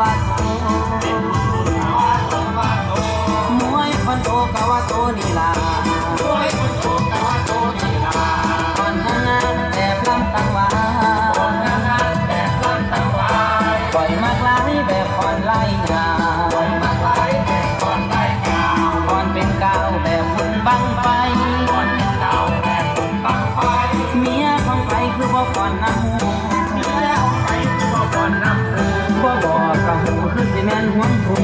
วาโตมวยคนตกาวาโตนีล่มวยคนตกาวาโตนีล่ะคนงาแต่ล้งตังวายคนงาแต่ล้งตังวาปล่อยมากลแบบคอนไล่งาปล่อยมากลแบบคอนไล่งาคอนเป็นกาวแบบคุณบังไฟคอนเป็นกาวแบบคุณบังไฟเมียของใคคือบ่ก่อนน้ำหั งถู